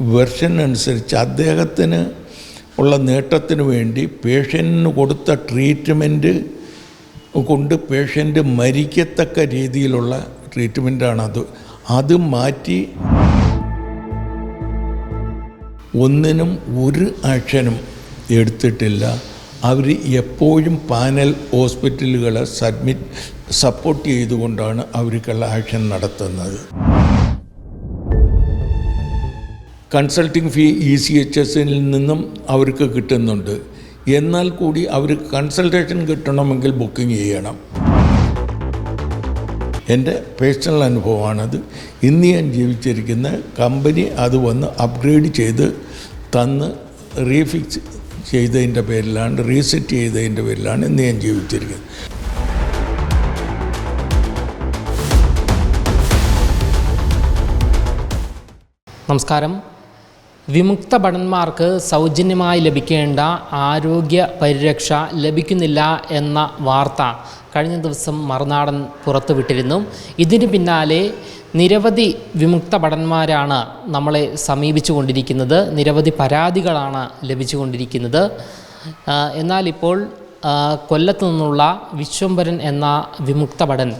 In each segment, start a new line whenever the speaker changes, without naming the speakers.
Version അനുസരിച്ച് അദ്ദേഹത്തിന് ഉള്ള നേട്ടത്തിന് വേണ്ടി പേഷ്യന്റിന് കൊടുത്ത ട്രീറ്റ്മെന്റ് കൊണ്ട് പേഷ്യന്റ് മരിക്കത്തക്ക രീതിയിലുള്ള ട്രീറ്റ്മെന്റാണ് അത്. അത് മാറ്റി ഒന്നിനും ഒരു ആക്ഷനും എടുത്തിട്ടില്ല. അവർ എപ്പോഴും പാനൽ ഹോസ്പിറ്റലുകളെ സബ്മിറ്റ് സപ്പോർട്ട് ചെയ്തുകൊണ്ടാണ് അവർക്കുള്ള ആക്ഷൻ നടത്തുന്നത്. Consulting fee E C H എസിൽ നിന്നും അവർക്ക് കിട്ടുന്നുണ്ട്. എന്നാൽ കൂടി അവർ കൺസൾട്ടേഷൻ കിട്ടണമെങ്കിൽ ബുക്കിംഗ് ചെയ്യണം. എന്റെ പേഴ്സണൽ അനുഭവമാണത്. ഇന്ന് ഞാൻ ജീവിച്ചിരിക്കുന്ന കമ്പനി അത് വന്ന് അപ്ഗ്രേഡ് ചെയ്ത് തന്ന് റീഫിക്സ് ചെയ്തതിന്റെ പേരിലാണ് റീസെറ്റ് ചെയ്തതിന്റെ പേരിലാണ് ഇന്ന് ഞാൻ ജീവിച്ചിരിക്കുന്നത്.
നമസ്കാരം. വിമുക്ത ഭടന്മാർക്ക് സൗജന്യമായി ലഭിക്കേണ്ട ആരോഗ്യ പരിരക്ഷ ലഭിക്കുന്നില്ല എന്ന വാർത്ത കഴിഞ്ഞ ദിവസം മറുനാടൻ പുറത്തുവിട്ടിരുന്നു. ഇതിന് പിന്നാലെ നിരവധി വിമുക്ത ഭടന്മാരാണ് നമ്മളെ സമീപിച്ചു കൊണ്ടിരിക്കുന്നത് നിരവധി പരാതികളാണ് ലഭിച്ചുകൊണ്ടിരിക്കുന്നത്. എന്നാൽ ഇപ്പോൾ കൊല്ലത്തു നിന്നുള്ള വിശ്വംഭരൻ എന്ന വിമുക്ത ഭടൻ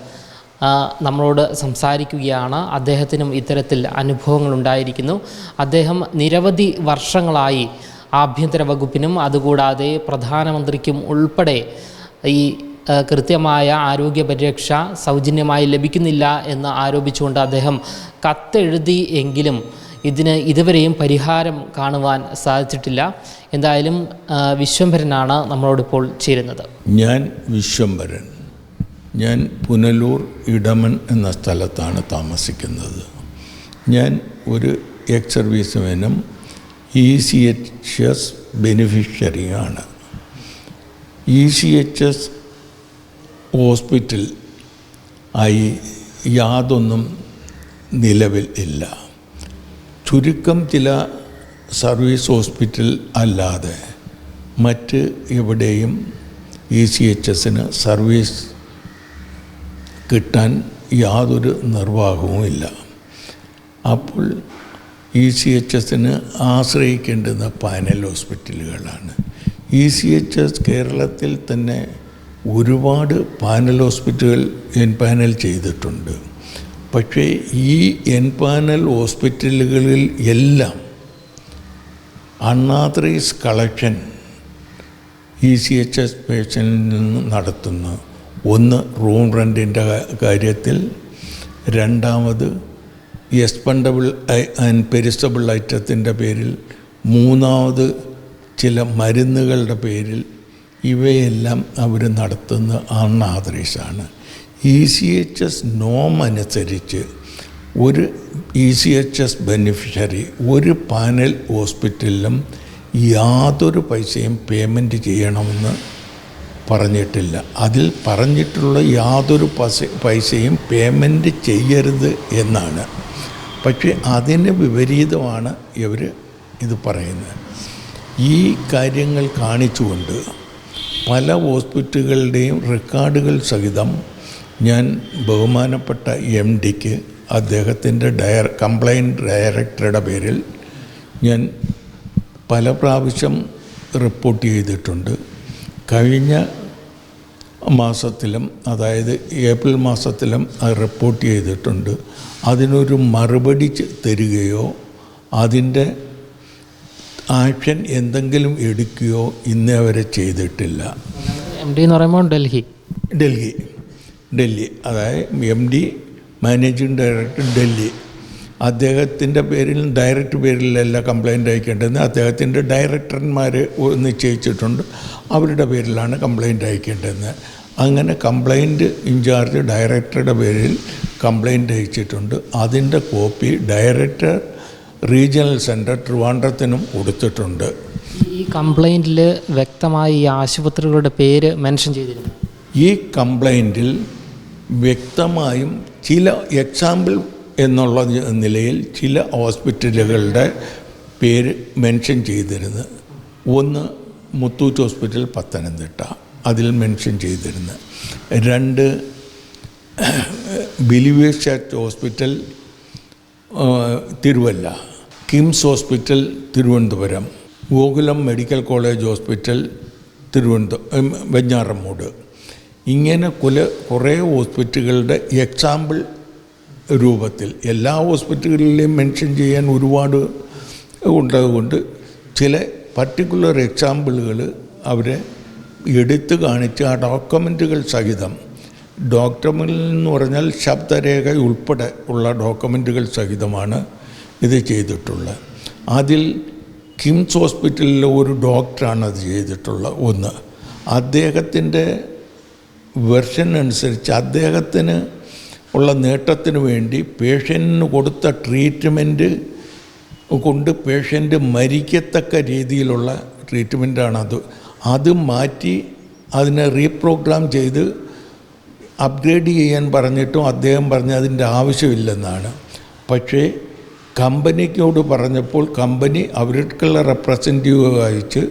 നമ്മളോട് സംസാരിക്കുകയാണ്. അദ്ദേഹത്തിനും ഇത്തരത്തിൽ അനുഭവങ്ങൾ ഉണ്ടായിരിക്കുന്നു അദ്ദേഹം നിരവധി വർഷങ്ങളായി ആഭ്യന്തര വകുപ്പിനും അതുകൂടാതെ പ്രധാനമന്ത്രിക്കും ഉൾപ്പെടെ ഈ കൃത്യമായ ആരോഗ്യ പരിരക്ഷ സൗജന്യമായി ലഭിക്കുന്നില്ല എന്ന് ആരോപിച്ചുകൊണ്ട് അദ്ദേഹം കത്തെഴുതി എങ്കിലും ഇതിന് ഇതുവരെയും പരിഹാരം കാണുവാൻ സാധിച്ചിട്ടില്ല. എന്തായാലും വിശ്വംഭരനാണ് നമ്മളോടിപ്പോൾ ചേരുന്നത്.
ഞാൻ വിശ്വംഭരൻ. ഞാൻ പുനലൂർ ഇടമൺ എന്ന സ്ഥലത്താണ് താമസിക്കുന്നത്. ഞാൻ ഒരു എക്സ് സർവീസ്മാനും E C H S ബെനിഫിഷ്യറിയാണ്. E C H S hospital ആയി യാതൊന്നും നിലവിൽ ഇല്ല. ചുരുക്കം ചില സർവീസ് ഹോസ്പിറ്റൽ അല്ലാതെ മറ്റ് എവിടെയും ഇ സി എച്ച് എസിന് സർവീസ് കിട്ടാൻ യാതൊരു നിർവാഹവുമില്ല. അപ്പോൾ ഇ സി എച്ച് എസിന് ആശ്രയിക്കേണ്ടുന്ന പാനൽ ഹോസ്പിറ്റലുകളാണ്. ഇ സി എച്ച് എസ് കേരളത്തിൽ തന്നെ ഒരുപാട് പാനൽ ഹോസ്പിറ്റലുകൾ എൻ പാനൽ ചെയ്തിട്ടുണ്ട്. പക്ഷേ ഈ എൻ പാനൽ ഹോസ്പിറ്റലുകളിൽ എല്ലാം അണ്ണാത്രീസ് collection E C H S പേഷ്യനിൽ നിന്ന് നടത്തുന്നു ഒന്ന് റൂം റെന്റിന്റെ കാര്യത്തിൽ രണ്ടാമത് എക്സ്പെൻഡബിൾ ആൻഡ് പെരിസ്റ്റബിൾ ഐറ്റത്തിന്റെ പേരിൽ മൂന്നാമത് ചില മരുന്നുകളുടെ പേരിൽ ഇവയെല്ലാം അവർ നടത്തുന്ന അൺആതറൈസാണ് ഇ സി എച്ച് എസ് നോം അനുസരിച്ച് ഒരു E C H S beneficiary ഒരു പാനൽ ഹോസ്പിറ്റലിലും യാതൊരു പൈസയും പേയ്മെന്റ് ചെയ്യണമെന്ന് പറഞ്ഞിട്ടില്ല. അതിൽ പറഞ്ഞിട്ടുള്ള യാതൊരു പൈസ പൈസയും പേയ്മെന്റ് ചെയ്യരുത് എന്നാണ്. പക്ഷേ അതിന് വിപരീതമാണ് ഇവർ ഇത് പറയുന്നത്. ഈ കാര്യങ്ങൾ കാണിച്ചുകൊണ്ട് പല ഹോസ്പിറ്റലുകളുടെയും റെക്കോർഡുകൾ സഹിതം ഞാൻ ബഹുമാനപ്പെട്ട എം ഡിക്ക് അദ്ദേഹത്തിന്റെ ഡയർ കംപ്ലൈന്റ് ഡയറക്ടറുടെ പേരിൽ ഞാൻ പല പ്രാവശ്യം റിപ്പോർട്ട് ചെയ്തിട്ടുണ്ട്. കഴിഞ്ഞ മാസത്തിലും അതായത് ഏപ്രിൽ മാസത്തിലും അത് റിപ്പോർട്ട് ചെയ്തിട്ടുണ്ട്. അതിനൊരു മറുപടി തരികയോ അതിന്റെ ആക്ഷൻ എന്തെങ്കിലും എടുക്കുകയോ ഇന്നേ വരെ ചെയ്തിട്ടില്ല.
എം ഡി എന്ന് പറയുമ്പോൾ ഡൽഹി.
ഡൽഹി. ഡൽഹി. അതായത് M D managing director Delhi. അദ്ദേഹത്തിന്റെ പേരിൽ ഡയറക്റ്റ് പേരിലല്ല കംപ്ലൈന്റ് അയക്കേണ്ടതെന്ന് അദ്ദേഹത്തിന്റെ ഡയറക്ടർമാർ നിശ്ചയിച്ചിട്ടുണ്ട്. അവരുടെ പേരിലാണ് കംപ്ലൈന്റ് അയക്കേണ്ടതെന്ന്. അങ്ങനെ കംപ്ലൈന്റ് ഇൻചാർജ് ഡയറക്ടറുടെ പേരിൽ കംപ്ലൈന്റ് അയച്ചിട്ടുണ്ട്. അതിന്റെ കോപ്പി ഡയറക്ടർ റീജിയണൽ സെന്റർ ട്രിവാൻഡ്രത്തിനും കൊടുത്തിട്ടുണ്ട്.
ഈ കംപ്ലൈന്റിൽ വ്യക്തമായി ഈ ആശുപത്രികളുടെ പേര് മെൻഷൻ ചെയ്തിരുന്നു.
ഈ കംപ്ലൈന്റിൽ വ്യക്തമായും ചില എക്സാമ്പിൾ എന്നുള്ള നിലയിൽ ചില ഹോസ്പിറ്റലുകളുടെ പേര് മെൻഷൻ ചെയ്തിരുന്നു. ഒന്ന് മുത്തൂറ്റ് ഹോസ്പിറ്റൽ പത്തനംതിട്ട അതിൽ മെൻഷൻ ചെയ്തിരുന്നു. രണ്ട് believers church hospital Thiruvalla KIMS hospital Thiruvananthapuram Gokulam medical college hospital Thiruvananthapuram Venjaramoodu ഇങ്ങനെ കുല കുറേ ഹോസ്പിറ്റലുകളുടെ എക്സാമ്പിൾ രൂപത്തിൽ എല്ലാ ഹോസ്പിറ്റലുകളിലെയും മെൻഷൻ ചെയ്യാൻ ഒരുപാട് ഉണ്ടതുകൊണ്ട് ചില പർട്ടിക്കുലർ എക്സാമ്പിളുകൾ അവരെ എടുത്തു കാണിച്ച് ആ ഡോക്യുമെന്റുകൾ സഹിതം ഡോക്യുമെന്റ് എന്ന് പറഞ്ഞാൽ ശബ്ദരേഖ ഉൾപ്പെടെ ഉള്ള ഡോക്യുമെന്റുകൾ സഹിതമാണ് ഇത് ചെയ്തിട്ടുള്ളത് അതിൽ കിംസ് ഹോസ്പിറ്റലിലെ ഒരു ഡോക്ടറാണ് അത് ചെയ്തിട്ടുള്ള ഒന്ന്. അദ്ദേഹത്തിന്റെ വെർഷൻ അനുസരിച്ച് അദ്ദേഹത്തിന് ഉള്ള നേട്ടത്തിന് വേണ്ടി പേഷ്യന്റിന് കൊടുത്ത ട്രീറ്റ്മെന്റ് കൊണ്ട് പേഷ്യന്റ് മരിക്കത്തക്ക രീതിയിലുള്ള ട്രീറ്റ്മെന്റാണ് അത്. അത് മാറ്റി അതിനെ റീപ്രോഗ്രാം ചെയ്ത് അപ്ഗ്രേഡ് ചെയ്യാൻ പറഞ്ഞിട്ടും അദ്ദേഹം പറഞ്ഞ അതിന്റെ ആവശ്യമില്ലെന്നാണ്. പക്ഷേ കമ്പനിക്കോട് പറഞ്ഞപ്പോൾ കമ്പനി അവർക്കുള്ള റെപ്രസെന്റീവ് അയച്ച്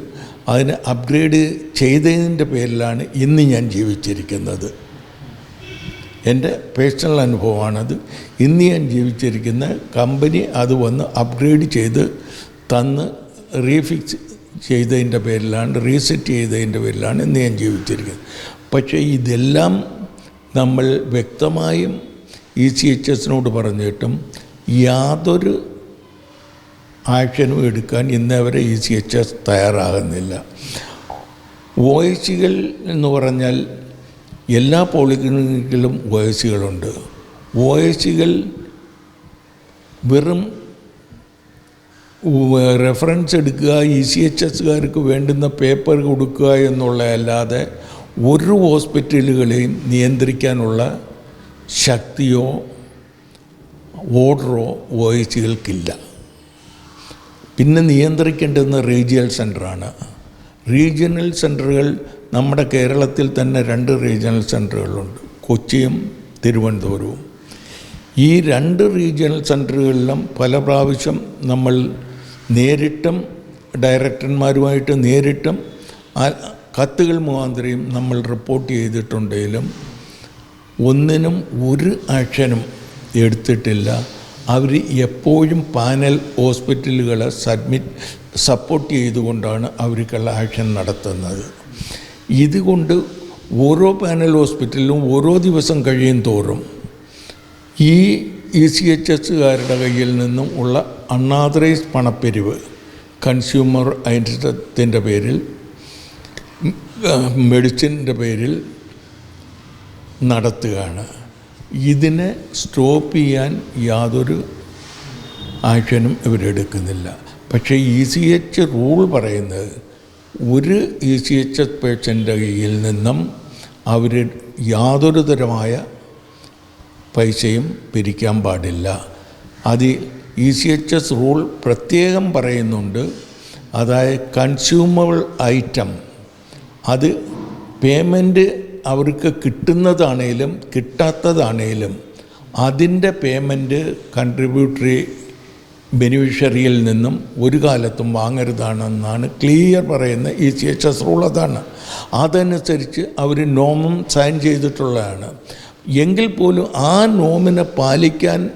അതിനെ അപ്ഗ്രേഡ് ചെയ്തതിന്റെ പേരിലാണ് ഇന്ന് ഞാൻ ജീവിച്ചിരിക്കുന്നത്. എന്റെ പേഴ്സണൽ അനുഭവമാണത്. ഇന്ന് ഞാൻ ജീവിച്ചിരിക്കുന്ന കമ്പനി അത് വന്ന് അപ്ഗ്രേഡ് ചെയ്ത് തന്ന് റീഫിക്സ് ചെയ്തതിന്റെ പേരിലാണ് റീസെറ്റ് ചെയ്തതിന്റെ പേരിലാണ് ഇന്ന് ഞാൻ ജീവിച്ചിരിക്കുന്നത്. പക്ഷേ ഇതെല്ലാം നമ്മൾ വ്യക്തമായും ഇ സി എച്ച് എസിനോട് പറഞ്ഞിട്ടും യാതൊരു ആക്ഷനും എടുക്കാൻ ഇന്നവരെ ഇ സി എച്ച് എസ് തയ്യാറാകുന്നില്ല. വോയിസുകൾ എന്ന് പറഞ്ഞാൽ എല്ലാ പോളിക്ലിനിക്കിലും ഒ എസ് സികളുണ്ട് ഒ എസ് സികൾ വെറും റെഫറൻസ് എടുക്കുക ഇ സി എച്ച് എസ്സുകാർക്ക് വേണ്ടുന്ന പേപ്പർ കൊടുക്കുക എന്നുള്ളതല്ലാതെ ഒരു ഹോസ്പിറ്റലുകളെയും നിയന്ത്രിക്കാനുള്ള ശക്തിയോ ഓർഡറോ ഒ എസ് സികൾക്കില്ല പിന്നെ നിയന്ത്രിക്കേണ്ടുന്ന റീജിയൽ സെന്ററാണ്. റീജിയണൽ സെന്ററുകൾ നമ്മുടെ കേരളത്തിൽ തന്നെ രണ്ട് റീജിയണൽ സെന്ററുകളുണ്ട് കൊച്ചിയും തിരുവനന്തപുരവും. ഈ രണ്ട് റീജിയണൽ സെന്ററുകളിലും പല പ്രാവശ്യം നമ്മൾ നേരിട്ടും ഡയറക്ടർമാരുമായിട്ട് നേരിട്ടും കത്തുകൾ മുഖാന്തരം നമ്മൾ റിപ്പോർട്ട് ചെയ്തിട്ടുണ്ടെങ്കിലും ഒന്നിനും ഒരു ആക്ഷനും എടുത്തിട്ടില്ല. അവർ എപ്പോഴും പാനൽ ഹോസ്പിറ്റലുകളെ സബ്മിറ്റ് സപ്പോർട്ട് ചെയ്തുകൊണ്ടാണ് അവർക്കുള്ള ആക്ഷൻ നടത്തുന്നത്. ഇതുകൊണ്ട് ഓരോ പാനൽ ഹോസ്പിറ്റലിലും ഓരോ ദിവസം കഴിയും തോറും ഈ ഇ സി എച്ച് എസ്സുകാരുടെ കയ്യിൽ നിന്നും ഉള്ള അണ്ണാതറൈസ് പണപ്പിരിവ് കൺസ്യൂമർ ഐറ്റത്തിന്റെ പേരിൽ മെഡിസിന്റെ പേരിൽ നടത്തുകയാണ്. ഇതിനെ സ്റ്റോപ്പ് ചെയ്യാൻ യാതൊരു ആക്ഷനും ഇവരെടുക്കുന്നില്ല. പക്ഷേ ഇ സി എച്ച് റൂൾ പറയുന്നത് ഒരു ഇ സി എച്ച് എസ് പേഷ്യന്റെ കയ്യിൽ നിന്നും അവർ യാതൊരു തരമായ പൈസയും പിരിക്കാൻ പാടില്ല. അത് E C H S rule പ്രത്യേകം പറയുന്നുണ്ട്. അതായത് കൺസ്യൂമബിൾ ഐറ്റം. അത് പേയ്മെന്റ് അവർക്ക് കിട്ടുന്നതാണേലും കിട്ടാത്തതാണേലും അതിന്റെ പേയ്മെന്റ് കൺട്രിബ്യൂട്ടറി ബെനിഫിഷ്യറിയിൽ നിന്നും ഒരു കാലത്തും വാങ്ങരുതാണെന്നാണ് ക്ലിയർ പറയുന്ന ഈ സി എച്ച് എസ് റൂൾ അതാണ്. അതനുസരിച്ച് അവർ നോമും സൈൻ ചെയ്തിട്ടുള്ളതാണ്. എങ്കിൽ പോലും ആ നോമിനെ പാലിക്കാൻ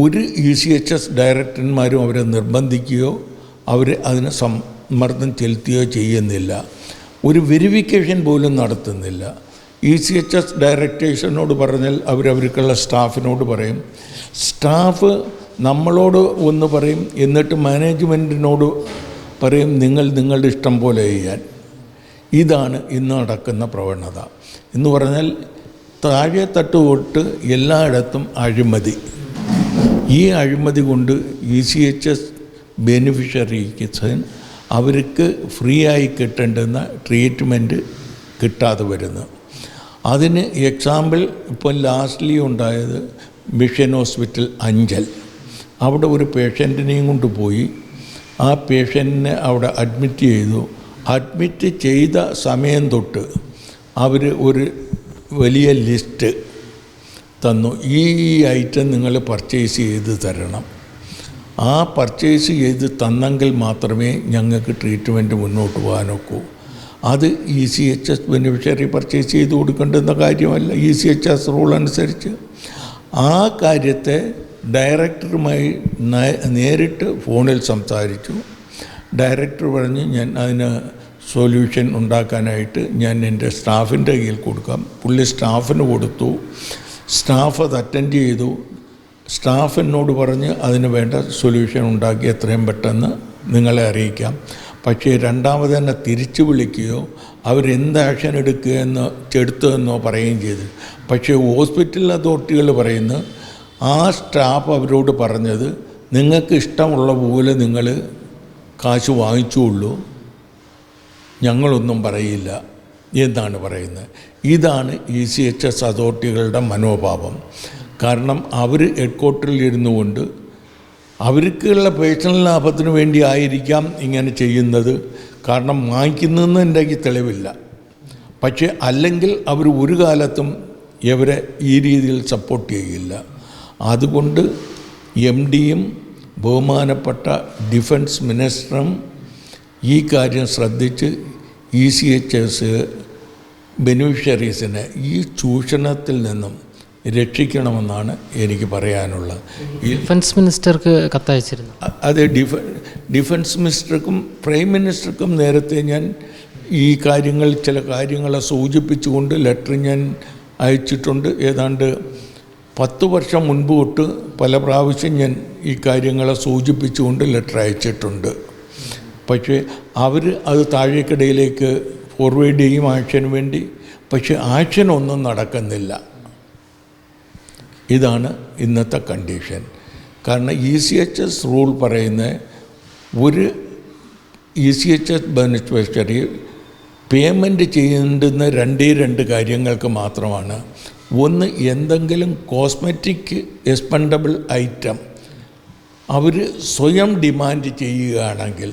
ഒരു ഇ സി എച്ച് എസ് ഡയറക്ടർമാരും അവരെ നിർബന്ധിക്കുകയോ അവർ അതിന് സമ്മർദ്ദം ചെലുത്തുകയോ ചെയ്യുന്നില്ല. ഒരു വെരിഫിക്കേഷൻ പോലും നടത്തുന്നില്ല. ഇ സി എച്ച് എസ് ഡയറക്ടേഴ്സിനോട് പറഞ്ഞാൽ അവരവർക്കുള്ള സ്റ്റാഫിനോട് പറയും. സ്റ്റാഫ് നമ്മളോട് ഒന്ന് പറയും എന്നിട്ട് മാനേജ്മെന്റിനോട് പറയും നിങ്ങൾ നിങ്ങളുടെ ഇഷ്ടം പോലെ ചെയ്യാൻ. ഇതാണ് ഇന്ന് നടക്കുന്ന പ്രവണത. എന്ന് പറഞ്ഞാൽ താഴെ തട്ട് തൊട്ട് എല്ലായിടത്തും അഴിമതി. ഈ അഴിമതി കൊണ്ട് ഇ സി എച്ച് എസ് ബെനിഫിഷ്യറിക്ക് അവർക്ക് ഫ്രീ ആയി കിട്ടേണ്ടുന്ന ട്രീറ്റ്മെന്റ് കിട്ടാതെ വരുന്നു. അതിന് എക്സാമ്പിൾ ഇപ്പോൾ ലാസ്റ്റ്ലി ഉണ്ടായത് മിഷൻ ഹോസ്പിറ്റൽ അഞ്ചൽ. അവിടെ ഒരു പേഷ്യന്റിനെയും കൊണ്ട് പോയി ആ പേഷ്യന്റിനെ അവിടെ അഡ്മിറ്റ് ചെയ്തു. അഡ്മിറ്റ് ചെയ്ത സമയം തൊട്ട് അവർ ഒരു വലിയ ലിസ്റ്റ് തന്നു. ഈ ഐറ്റം നിങ്ങൾ പർച്ചേസ് ചെയ്ത് തരണം. ആ പർച്ചേസ് ചെയ്ത് തന്നെങ്കിൽ മാത്രമേ ഞങ്ങൾക്ക് ട്രീറ്റ്മെന്റ് മുന്നോട്ട് പോകാനൊക്കൂ. അത് E C H S beneficiary purchase ചെയ്ത് കൊടുക്കേണ്ടുന്ന കാര്യമല്ല. E C H S rule അനുസരിച്ച്. ആ കാര്യത്തെ ഡയറക്ടറുമായി നേരിട്ട് ഫോണിൽ സംസാരിച്ചു. ഡയറക്ടർ പറഞ്ഞ് ഞാൻ അതിന് സൊല്യൂഷൻ ഉണ്ടാക്കാനായിട്ട് ഞാൻ എന്റെ സ്റ്റാഫിന്റെ കയ്യിൽ കൊടുക്കാം. പുള്ളി സ്റ്റാഫിന് കൊടുത്തു. സ്റ്റാഫ് അത് അറ്റൻഡ് ചെയ്തു. സ്റ്റാഫ് എന്നോട് പറഞ്ഞ് അതിന് വേണ്ട സൊല്യൂഷൻ ഉണ്ടാക്കി എത്രയും പെട്ടെന്ന് നിങ്ങളെ അറിയിക്കാം. പക്ഷേ രണ്ടാമത് തന്നെ തിരിച്ചു വിളിക്കുകയോ അവരെന്ത് ആക്ഷൻ എടുക്കുകയെന്നോ എന്നോ പറയുകയും ചെയ്തു. പക്ഷേ ഹോസ്പിറ്റൽ അതോറിറ്റികൾ പറയുന്നു ആ സ്റ്റാഫ് അവരോട് പറഞ്ഞത് നിങ്ങൾക്ക് ഇഷ്ടമുള്ള പോലെ നിങ്ങൾ കാശ് വാങ്ങിച്ചുള്ളൂ ഞങ്ങളൊന്നും പറയില്ല. എന്നാണ് പറയുന്നത്. ഇതാണ് ഇ സി എച്ച് എസ് അതോറിറ്റികളുടെ മനോഭാവം. കാരണം അവർ ഹെഡ്ക്വാർട്ടറിൽ ഇരുന്നു കൊണ്ട് അവർക്കുള്ള പേഴ്സണൽ ലാഭത്തിന് വേണ്ടി ആയിരിക്കാം ഇങ്ങനെ ചെയ്യുന്നത്. കാരണം വാങ്ങിക്കുന്നതെന്ന് എന്റെ തെളിവില്ല. പക്ഷേ അല്ലെങ്കിൽ അവർ ഒരു കാലത്തും ഇവരെ ഈ രീതിയിൽ സപ്പോർട്ട് ചെയ്യില്ല. അതുകൊണ്ട് എം ഡിയും ബഹുമാനപ്പെട്ട ഡിഫൻസ് മിനിസ്റ്ററും ഈ കാര്യം ശ്രദ്ധിച്ച് ഇ സി എച്ച് എസ് ബെനിഫിഷ്യറീസിനെ ഈ ചൂഷണത്തിൽ നിന്നും രക്ഷിക്കണമെന്നാണ് എനിക്ക് പറയാനുള്ളത്.
ഡിഫൻസ് മിനിസ്റ്റർക്ക് കത്തയച്ചിരുന്നു.
അത് ഡിഫ ഡിഫൻസ് മിനിസ്റ്റർക്കും പ്രൈം മിനിസ്റ്റർക്കും നേരത്തെ ഞാൻ ഈ കാര്യങ്ങൾ ചില കാര്യങ്ങളെ സൂചിപ്പിച്ചുകൊണ്ട് ലെറ്റർ ഞാൻ അയച്ചിട്ടുണ്ട്. ഏതാണ്ട് പത്ത് വർഷം മുൻപ് തൊട്ട് പല പ്രാവശ്യം ഞാൻ ഈ കാര്യങ്ങളെ സൂചിപ്പിച്ചുകൊണ്ട് ലെറ്റർ അയച്ചിട്ടുണ്ട്. പക്ഷേ അവർ അത് താഴേക്കിടയിലേക്ക് ഫോർവേഡ് ചെയ്യും ആക്ഷന് വേണ്ടി. പക്ഷേ ആക്ഷനൊന്നും നടക്കുന്നില്ല. ഇതാണ് ഇന്നത്തെ കണ്ടീഷൻ കാരണം E C H S rule പറയുന്ന ഒരു E C H S beneficiary payment ചെയ്യേണ്ടുന്ന രണ്ടേ രണ്ട് കാര്യങ്ങൾക്ക് മാത്രമാണ് ഒന്ന് എന്തെങ്കിലും കോസ്മെറ്റിക് എക്സ്പെൻഡബിൾ ഐറ്റം അവർ സ്വയം ഡിമാൻഡ് ചെയ്യുകയാണെങ്കിൽ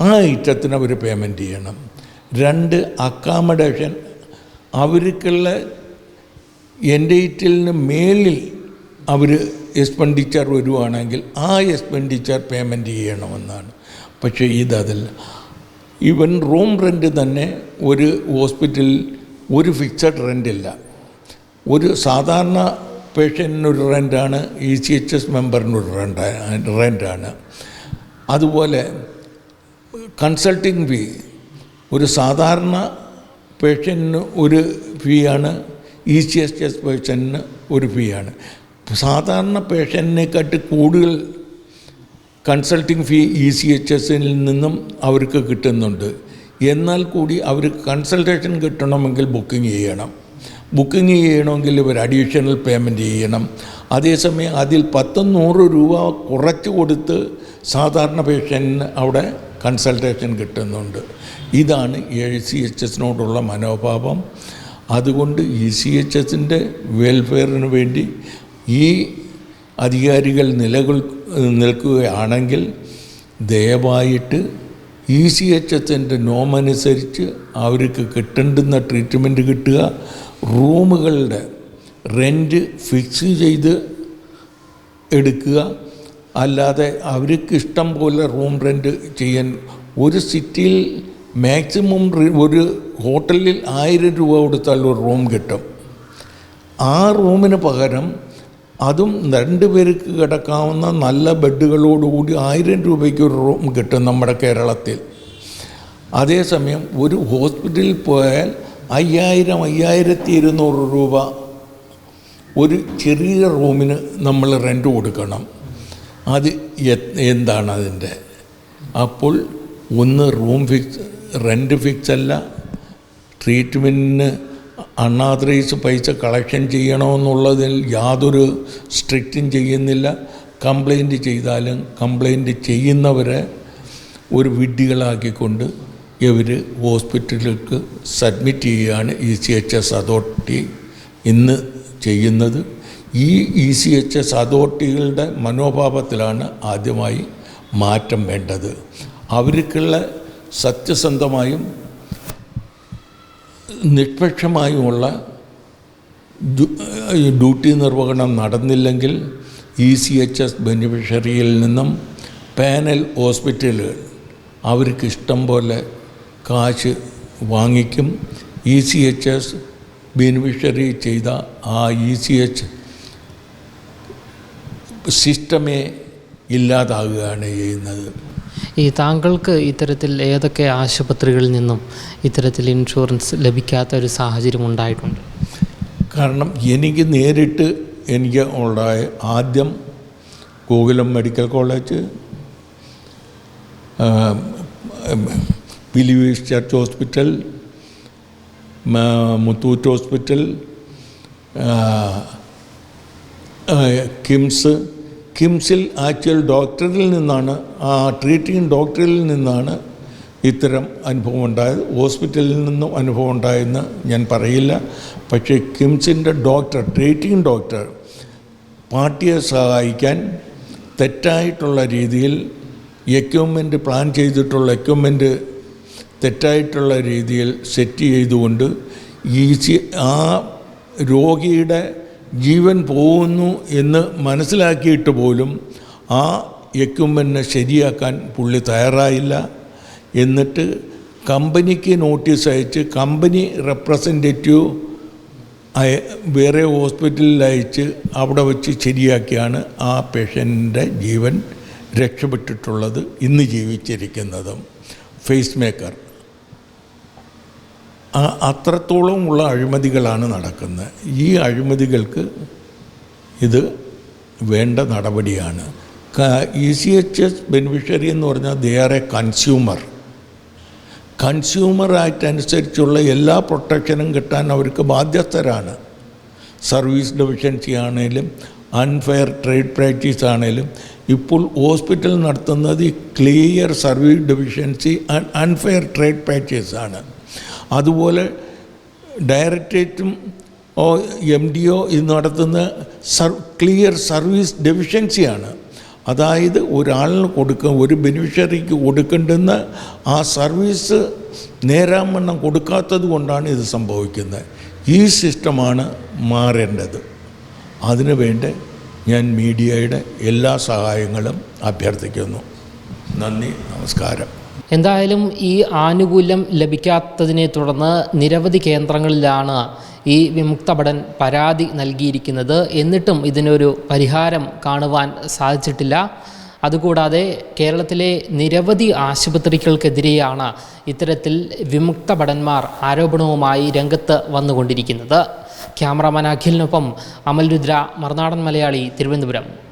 ആ ഐറ്റത്തിന് അവർ പേയ്മെന്റ് ചെയ്യണം. രണ്ട് അക്കാമഡേഷൻ അവർക്കുള്ള എൻഡേറ്റിന് മേലിൽ അവർ എക്സ്പെൻഡിച്ചർ വരുവാണെങ്കിൽ ആ എക്സ്പെൻഡിച്ചർ പേയ്മെന്റ് ചെയ്യണമെന്നാണ്. പക്ഷേ ഇതതല്ല. ഈവൻ റൂം റെന്റ് തന്നെ ഒരു ഹോസ്പിറ്റലിൽ ഒരു ഫിക്സഡ് റെന്റില്ല ഒരു സാധാരണ പേഷ്യന്റിനൊരു റെന്റാണ് ഇ സി എച്ച് എസ് മെമ്പറിനൊരു റെന്റ് റെന്റാണ് അതുപോലെ കൺസൾട്ടിങ് ഫീ ഒരു സാധാരണ പേഷ്യന്റിന് ഒരു ഫീയാണ് ഇ സി എച്ച് എസ് പേഷ്യന്റിന് ഒരു ഫീയാണ് സാധാരണ പേഷ്യന്റിനെക്കാട്ടി കൂടുതൽ consulting fee E C H എസിൽ നിന്നും അവർക്ക് കിട്ടുന്നുണ്ട്. എന്നാൽ കൂടി അവർക്ക് കൺസൾട്ടേഷൻ കിട്ടണമെങ്കിൽ ബുക്കിംഗ് ചെയ്യണം. ബുക്കിംഗ് ചെയ്യണമെങ്കിൽ ഇവർ അഡീഷണൽ പേയ്മെന്റ് ചെയ്യണം. അതേസമയം അതിൽ പത്ത് നൂറ് രൂപ കുറച്ച് കൊടുത്ത് സാധാരണ പേഷ്യന്റിന് അവിടെ കൺസൾട്ടേഷൻ കിട്ടുന്നുണ്ട്. ഇതാണ് എ സി എച്ച് എസിനോടുള്ള മനോഭാവം. അതുകൊണ്ട് ഇ സി എച്ച് എസിന്റെ വെൽഫെയറിന് വേണ്ടി ഈ അധികാരികൾ നിലകൊൾ നിൽക്കുകയാണെങ്കിൽ ദയവായിട്ട് ഇ സി എച്ച് എസിന്റെ നോമനുസരിച്ച് അവർക്ക് കിട്ടേണ്ടുന്ന ട്രീറ്റ്മെന്റ് കിട്ടുക റൂമുകളുടെ റെന്റ് ഫിക്സ് ചെയ്ത് എടുക്കുക. അല്ലാതെ അവർക്ക് ഇഷ്ടം പോലെ റൂം റെന്റ് ചെയ്യാൻ ഒരു സിറ്റിയിൽ മാക്സിമം ഒരു ഹോട്ടലിൽ ആയിരം രൂപ കൊടുത്താൽ ഒരു റൂം കിട്ടും. ആ റൂമിന് പകരം അതും രണ്ട് പേർക്ക് കിടക്കാവുന്ന നല്ല ബെഡുകളോടുകൂടി ആയിരം രൂപയ്ക്ക് ഒരു റൂം കിട്ടും നമ്മുടെ കേരളത്തിൽ. അതേസമയം ഒരു ഹോസ്പിറ്റലിൽ പോയാൽ അയ്യായിരം അയ്യായിരത്തി ഇരുന്നൂറ് രൂപ ഒരു ചെറിയ റൂമിന് നമ്മൾ റെന്റ് കൊടുക്കണം. അത് എന്താണ് അതിന്റെ? അപ്പോൾ ഒന്ന് റൂം ഫിക്സ് റെന്റ് ഫിക്സ് അല്ല ട്രീറ്റ്മെന്റിന് അണ്ണാത്രൈസ് പൈസ കളക്ഷൻ ചെയ്യണമെന്നുള്ളതിൽ യാതൊരു സ്ട്രിക്റ്റും ചെയ്യുന്നില്ല. കംപ്ലൈന്റ് ചെയ്താലും കംപ്ലൈന്റ് ചെയ്യുന്നവരെ ഒരു വിഡ്ഢികളാക്കിക്കൊണ്ട് ഇവർ ഹോസ്പിറ്റലിലേക്ക് സബ്മിറ്റ് ചെയ്യുകയാണ് E C H S authority ഇന്ന് ചെയ്യുന്നത്. ഈ ഇ സി എച്ച് എസ് അതോറിറ്റികളുടെ മനോഭാവത്തിലാണ് ആദ്യമായി മാറ്റം വേണ്ടത്. അവർക്കുള്ള സത്യസന്ധമായും നിഷ്പക്ഷമായുമുള്ള ഡ്യൂ- ഡ്യൂട്ടി നിർവഹണം നടന്നില്ലെങ്കിൽ ഇ സി എച്ച് എസ് ബെനിഫിഷ്യറിയിൽ നിന്നും പാനൽ ഹോസ്പിറ്റലുകൾ അവർക്ക് ഇഷ്ടം പോലെ കാശ് വാങ്ങിക്കും. E C H S beneficiary ചെയ്ത ആ ഇ സി എച്ച് സിസ്റ്റമേ ഇല്ലാതാകുകയാണ് ചെയ്യുന്നത്.
ഈ താങ്കൾക്ക് ഇത്തരത്തിൽ ഏതൊക്കെ ആശുപത്രികളിൽ നിന്നും ഇത്തരത്തിൽ ഇൻഷുറൻസ് ലഭിക്കാത്ത ഒരു സാഹചര്യം ഉണ്ടായിട്ടുണ്ട്?
കാരണം എനിക്ക് നേരിട്ട് എനിക്ക് ഉണ്ടായ ആദ്യം Gokulam medical college Believers Church hospital Muthoot hospital KIMS കിംസിൽ actual ഡോക്ടറിൽ നിന്നാണ് ആ ട്രീറ്റിംഗ് ഡോക്ടറിൽ നിന്നാണ് ഇത്തരം അനുഭവം ഉണ്ടായത് ഹോസ്പിറ്റലിൽ നിന്നും അനുഭവം ഉണ്ടായെന്ന് ഞാൻ പറയില്ല. പക്ഷേ കിംസിന്റെ ഡോക്ടർ ട്രീറ്റിംഗ് ഡോക്ടർ പാർട്ടിയെ സഹായിക്കാൻ തെറ്റായിട്ടുള്ള രീതിയിൽ എക്യുപ്മെന്റ് പ്ലാൻ ചെയ്തിട്ടുള്ള എക്യുപ്മെന്റ് തെറ്റായിട്ടുള്ള രീതിയിൽ സെറ്റ് ചെയ്തുകൊണ്ട് ഈ ആ രോഗിയുടെ ജീവൻ പോകുന്നു എന്ന് മനസ്സിലാക്കിയിട്ട് പോലും ആ എക്യുപ്മെന്റിനെ ശരിയാക്കാൻ പുള്ളി തയ്യാറായില്ല. എന്നിട്ട് കമ്പനിക്ക് നോട്ടീസ് അയച്ച് കമ്പനി റെപ്രസെന്റേറ്റീവ് വേറെ ഹോസ്പിറ്റലിൽ അയച്ച് അവിടെ വെച്ച് ശരിയാക്കിയാണ് ആ പേഷ്യന്റെ ജീവൻ രക്ഷപ്പെട്ടിട്ടുള്ളത് ഇന്ന് ജീവിച്ചിരിക്കുന്നതും. Face maker. അത്രത്തോളം ഉള്ള അഴിമതികളാണ് നടക്കുന്നത്. ഈ അഴിമതികൾക്ക് ഇത് വേണ്ട നടപടിയാണ്. E C H S beneficiary എന്ന് പറഞ്ഞാൽ they are a consumer consumer act അനുസരിച്ചുള്ള എല്ലാ പ്രൊട്ടക്ഷനും കിട്ടാൻ അവർക്ക് ബാധ്യസ്ഥരാണ്. സർവീസ് ഡെഫിഷ്യൻസി ആണേലും അൺഫെയർ ട്രേഡ് പ്രാക്ടീസ് ആണേലും ഇപ്പോൾ ഹോസ്പിറ്റൽ നടത്തുന്നത് ഈ clear service deficiency and unfair trade practice ആണ്. അതുപോലെ ഡയറക്ടറേറ്റും ഓ എം ഡി ഒ ഇത് നടത്തുന്ന സർ ക്ലിയർ സർവീസ് ഡെഫിഷ്യൻസിയാണ്. അതായത് ഒരാളിന് കൊടുക്ക ഒരു ബെനിഫിഷ്യറിക്ക് കൊടുക്കേണ്ടുന്ന ആ സർവീസ് നേരാമണ്ണം കൊടുക്കാത്തത് കൊണ്ടാണ് ഇത് സംഭവിക്കുന്നത്. ഈ സിസ്റ്റമാണ് മാറേണ്ടത്. അതിനു വേണ്ടി ഞാൻ മീഡിയയുടെ എല്ലാ സഹായങ്ങളും അഭ്യർത്ഥിക്കുന്നു. നന്ദി നമസ്കാരം.
എന്തായാലും ഈ ആനുകൂല്യം ലഭിക്കാത്തതിനെ തുടർന്ന് നിരവധി കേന്ദ്രങ്ങളിലാണ് ഈ വിമുക്ത ഭടൻ പരാതി നൽകിയിരിക്കുന്നത്. എന്നിട്ടും ഇതിനൊരു പരിഹാരം കാണുവാൻ സാധിച്ചിട്ടില്ല. അതുകൂടാതെ കേരളത്തിലെ നിരവധി ആശുപത്രികൾക്കെതിരെയാണ് ഇത്തരത്തിൽ വിമുക്ത ഭടന്മാർ ആരോപണവുമായി രംഗത്ത് വന്നുകൊണ്ടിരിക്കുന്നത്. ക്യാമറാമാൻ അഖിലിനൊപ്പം അമൽ രുദ്ര മറുനാടൻ മലയാളി തിരുവനന്തപുരം.